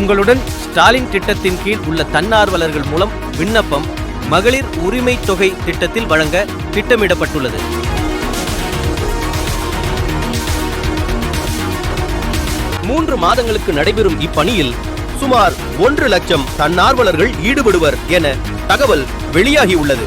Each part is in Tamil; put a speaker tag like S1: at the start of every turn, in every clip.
S1: உங்களுடன் ஸ்டாலின் திட்டத்தின் கீழ் உள்ள தன்னார்வலர்கள் மூலம் விண்ணப்பம் மகளிர் உரிமை தொகை திட்டத்தில் வழங்க திட்டமிடப்பட்டுள்ளது. மூன்று மாதங்களுக்கு நடைபெறும் இப்பணியில் சுமார் ஒன்று லட்சம் தன்னார்வலர்கள் ஈடுபடுவர் என தகவல் வெளியாகியுள்ளது.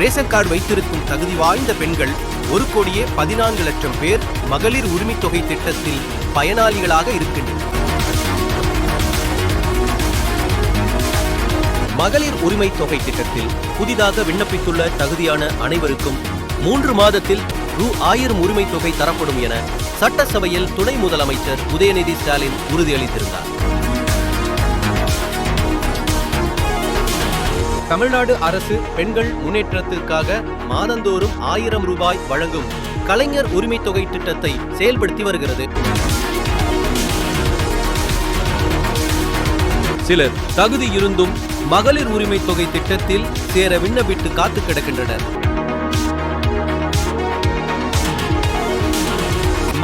S1: ரேஷன் கார்டு வைத்திருக்கும் தகுதி வாய்ந்த பெண்கள் ஒரு கோடியே பதினான்கு லட்சம் பேர் மகளிர் உரிமைத் தொகை திட்டத்தில் பயனாளிகளாக இருக்கின்றனர். மகளிர் உரிமை தொகை திட்டத்தில் புதிதாக விண்ணப்பித்துள்ள தகுதியான அனைவருக்கும் மூன்று மாதத்தில் ரூ ஆயிரம் உரிமை தொகை தரப்படும் என சட்டசபையில் துணை முதலமைச்சர் உதயநிதி ஸ்டாலின் உறுதியளித்திருந்தார். தமிழ்நாடு அரசு பெண்கள் முன்னேற்றத்திற்காக மாதந்தோறும் ஆயிரம் ரூபாய் வழங்கும் கலைஞர் உரிமை தொகை திட்டத்தை செயல்படுத்தி வருகிறது. சிலர் தகுதி இருந்தும் மகளிர் உரிமை தொகை திட்டத்தில் சேர விண்ணப்பித்து காத்து கிடக்கின்றனர்.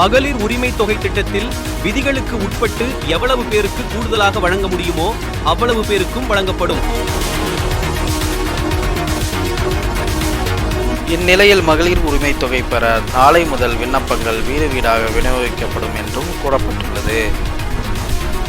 S1: மகளிர் உரிமை தொகை திட்டத்தில் விதிகளுக்கு உட்பட்டு எவ்வளவு பேருக்கு கூடுதலாக வழங்க முடியுமோ அவ்வளவு பேருக்கும் வழங்கப்படும்.
S2: இந்நிலையில் மகளிர் உரிமை தொகை பெற நாளை முதல் விண்ணப்பங்கள் வீடு வீடாக விநியோகிக்கப்படும் என்றும் கூறப்பட்டுள்ளது.